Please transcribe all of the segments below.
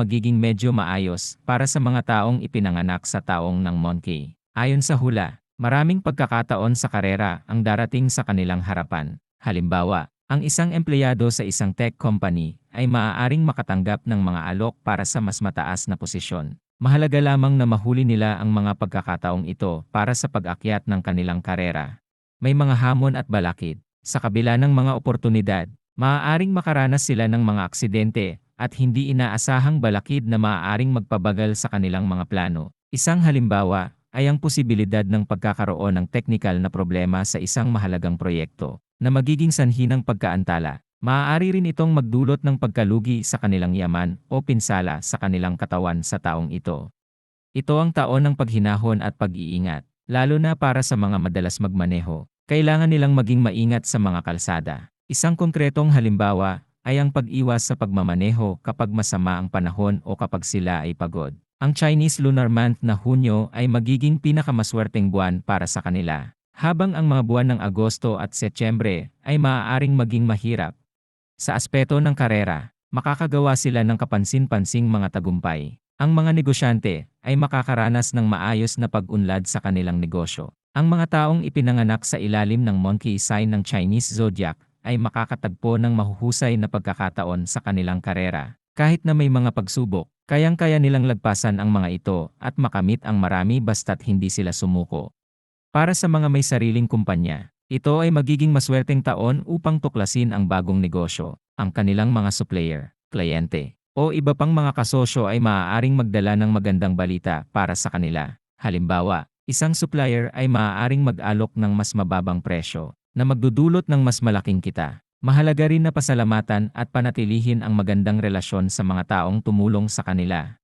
magiging medyo maayos para sa mga taong ipinanganak sa taong ng Monkey. Ayon sa hula, maraming pagkakataon sa karera ang darating sa kanilang harapan. Halimbawa, ang isang empleyado sa isang tech company ay maaaring makatanggap ng mga alok para sa mas mataas na posisyon. Mahalaga lamang na mahuli nila ang mga pagkakataong ito para sa pag-akyat ng kanilang karera. May mga hamon at balakid. Sa kabila ng mga oportunidad, maaaring makaranas sila ng mga aksidente at hindi inaasahang balakid na maaaring magpabagal sa kanilang mga plano. Isang halimbawa ay ang posibilidad ng pagkakaroon ng teknikal na problema sa isang mahalagang proyekto na magiging sanhi ng pagkaantala. Maaari rin itong magdulot ng pagkalugi sa kanilang yaman o pinsala sa kanilang katawan sa taong ito. Ito ang taon ng paghinahon at pag-iingat, lalo na para sa mga madalas magmaneho. Kailangan nilang maging maingat sa mga kalsada. Isang konkretong halimbawa ay ang pag-iwas sa pagmamaneho kapag masama ang panahon o kapag sila ay pagod. Ang Chinese lunar month na Hunyo ay magiging pinakamaswerteng buwan para sa kanila, habang ang mga buwan ng Agosto at Setyembre ay maaaring maging mahirap. Sa aspeto ng karera, makakagawa sila ng kapansin-pansing mga tagumpay. Ang mga negosyante ay makakaranas ng maayos na pag-unlad sa kanilang negosyo. Ang mga taong ipinanganak sa ilalim ng monkey sign ng Chinese zodiac ay makakatagpo ng mahuhusay na pagkakataon sa kanilang karera. Kahit na may mga pagsubok, kayang-kaya nilang lagpasan ang mga ito at makamit ang marami basta't hindi sila sumuko. Para sa mga may sariling kumpanya, ito ay magiging maswerteng taon upang tuklasin ang bagong negosyo, ang kanilang mga supplier, kliyente, o iba pang mga kasosyo ay maaaring magdala ng magandang balita para sa kanila. Halimbawa, isang supplier ay maaaring mag-alok ng mas mababang presyo na magdudulot ng mas malaking kita. Mahalaga rin na pasalamatan at panatilihin ang magandang relasyon sa mga taong tumulong sa kanila.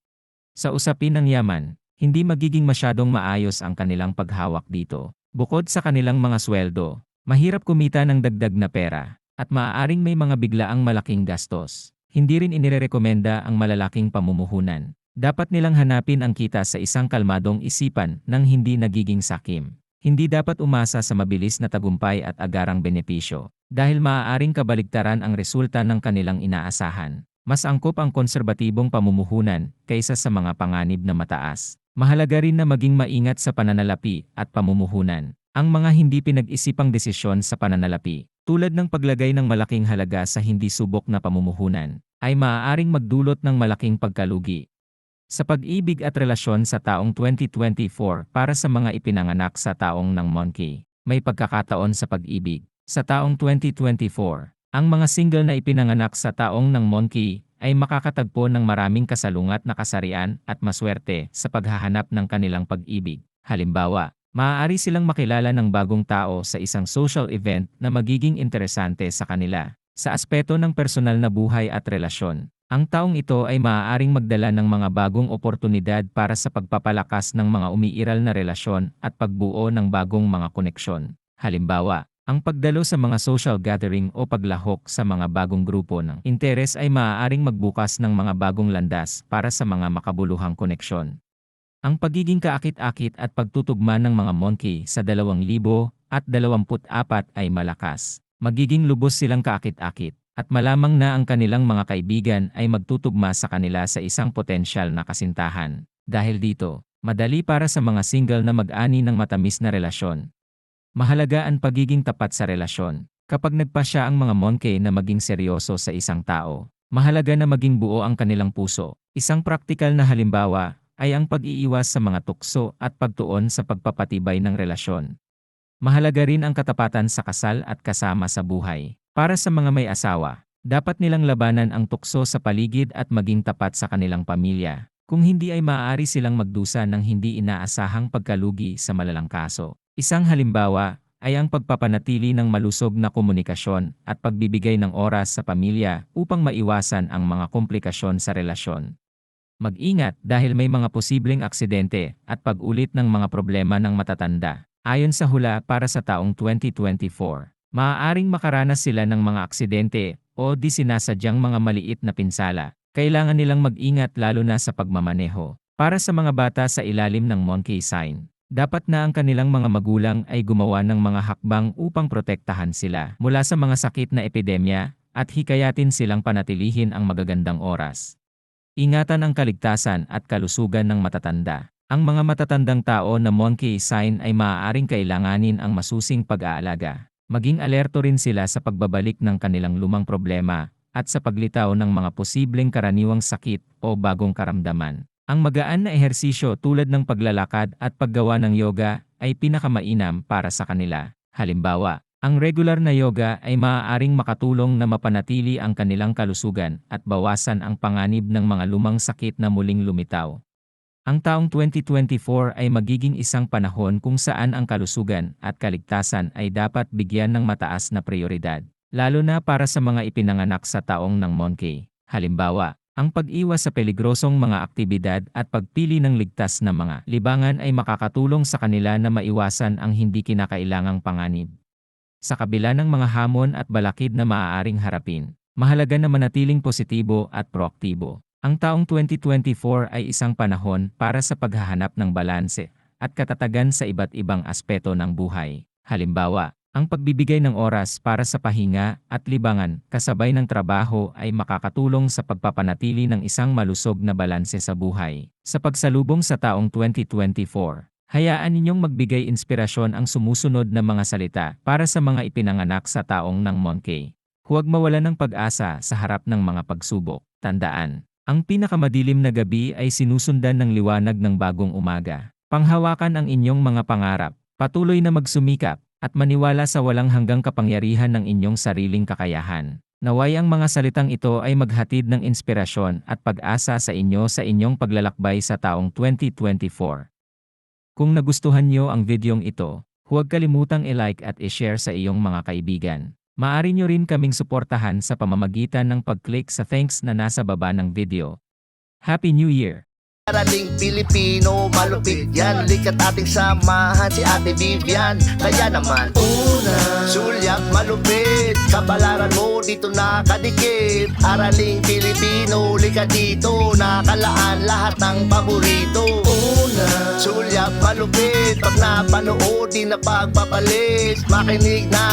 Sa usapin ng yaman, hindi magiging masyadong maayos ang kanilang paghawak dito. Bukod sa kanilang mga sweldo, mahirap kumita ng dagdag na pera, at maaaring may mga biglaang malaking gastos. Hindi rin inirerekomenda ang malalaking pamumuhunan. Dapat nilang hanapin ang kita sa isang kalmadong isipan nang hindi nagiging sakim. Hindi dapat umasa sa mabilis na tagumpay at agarang benepisyo, dahil maaaring kabaligtaran ang resulta ng kanilang inaasahan. Mas angkop ang konserbatibong pamumuhunan kaysa sa mga panganib na mataas. Mahalaga rin na maging maingat sa pananalapi at pamumuhunan. Ang mga hindi pinag-isipang desisyon sa pananalapi, tulad ng paglagay ng malaking halaga sa hindi subok na pamumuhunan, ay maaaring magdulot ng malaking pagkalugi. Sa pag-ibig at relasyon sa taong 2024 para sa mga ipinanganak sa taong ng monkey, may pagkakataon sa pag-ibig. Sa taong 2024, ang mga single na ipinanganak sa taong ng monkey ay makakatagpo ng maraming kasalungat na kasarian at maswerte sa paghahanap ng kanilang pag-ibig. Halimbawa, maaari silang makilala ng bagong tao sa isang social event na magiging interesante sa kanila. Sa aspeto ng personal na buhay at relasyon, ang taong ito ay maaaring magdala ng mga bagong oportunidad para sa pagpapalakas ng mga umiiral na relasyon at pagbuo ng bagong mga koneksyon. Halimbawa, ang pagdalo sa mga social gathering o paglahok sa mga bagong grupo ng interes ay maaaring magbukas ng mga bagong landas para sa mga makabuluhang koneksyon. Ang pagiging kaakit-akit at pagtutugma ng mga monkey sa 2024 ay malakas. Magiging lubos silang kaakit-akit at malamang na ang kanilang mga kaibigan ay magtutugma sa kanila sa isang potensyal na kasintahan. Dahil dito, madali para sa mga single na mag-ani ng matamis na relasyon. Mahalaga ang pagiging tapat sa relasyon. Kapag nagpasya ang mga monkey na maging seryoso sa isang tao, mahalaga na maging buo ang kanilang puso. Isang praktikal na halimbawa ay ang pag-iiwas sa mga tukso at pagtuon sa pagpapatibay ng relasyon. Mahalaga rin ang katapatan sa kasal at kasama sa buhay. Para sa mga may asawa, dapat nilang labanan ang tukso sa paligid at maging tapat sa kanilang pamilya. Kung hindi ay maaari silang magdusa ng hindi inaasahang pagkalugi sa malalang kaso. Isang halimbawa ay ang pagpapanatili ng malusog na komunikasyon at pagbibigay ng oras sa pamilya upang maiwasan ang mga komplikasyon sa relasyon. Mag-ingat dahil may mga posibleng aksidente at pag-ulit ng mga problema ng matatanda. Ayon sa hula para sa taong 2024, maaaring makaranas sila ng mga aksidente o di sinasadyang mga maliit na pinsala. Kailangan nilang mag-ingat lalo na sa pagmamaneho. Para sa mga bata sa ilalim ng monkey sign, dapat na ang kanilang mga magulang ay gumawa ng mga hakbang upang protektahan sila mula sa mga sakit na epidemya at hikayatin silang panatilihin ang magagandang oras. Ingatan ang kaligtasan at kalusugan ng matatanda. Ang mga matatandang tao na monkey sign ay maaaring kailanganin ang masusing pag-aalaga. Maging alerto rin sila sa pagbabalik ng kanilang lumang problema at sa paglitaw ng mga posibleng karaniwang sakit o bagong karamdaman. Ang magaan na ehersisyo tulad ng paglalakad at paggawa ng yoga ay pinakamainam para sa kanila. Halimbawa, ang regular na yoga ay maaaring makatulong na mapanatili ang kanilang kalusugan at bawasan ang panganib ng mga lumang sakit na muling lumitaw. Ang taong 2024 ay magiging isang panahon kung saan ang kalusugan at kaligtasan ay dapat bigyan ng mataas na prioridad, lalo na para sa mga ipinanganak sa taong ng monkey. Halimbawa, ang pag-iwas sa peligrosong mga aktibidad at pagpili ng ligtas na mga libangan ay makakatulong sa kanila na maiwasan ang hindi kinakailangang panganib. Sa kabila ng mga hamon at balakid na maaaring harapin, mahalaga na manatiling positibo at proaktibo. Ang taong 2024 ay isang panahon para sa paghahanap ng balanse at katatagan sa iba't ibang aspeto ng buhay. Halimbawa, ang pagbibigay ng oras para sa pahinga at libangan kasabay ng trabaho ay makakatulong sa pagpapanatili ng isang malusog na balanse sa buhay. Sa pagsalubong sa taong 2024, hayaan ninyong magbigay inspirasyon ang sumusunod na mga salita para sa mga ipinanganak sa taong ng monkey. Huwag mawala ng pag-asa sa harap ng mga pagsubok. Tandaan, ang pinakamadilim na gabi ay sinusundan ng liwanag ng bagong umaga. Panghawakan ang inyong mga pangarap, patuloy na magsumikap, at maniwala sa walang hanggang kapangyarihan ng inyong sariling kakayahan. Naway ang mga salitang ito ay maghatid ng inspirasyon at pag-asa sa inyo sa inyong paglalakbay sa taong 2024. Kung nagustuhan nyo ang videong ito, huwag kalimutang i-like at i-share sa iyong mga kaibigan. Maari nyo rin kaming suportahan sa pamamagitan ng pag-click sa thanks na nasa baba ng video. Happy New Year! Araling Pilipino, malupit yan. Likat ating samahan si Ate Vivian. Kaya naman Una Sulyap malupit. Kabalaran mo dito nakadikit. Araling Pilipino, likat dito. Nakalaan lahat ng paborito. Una Sulyap malupit. Pag napanood, di na pagpapalit. Makinig na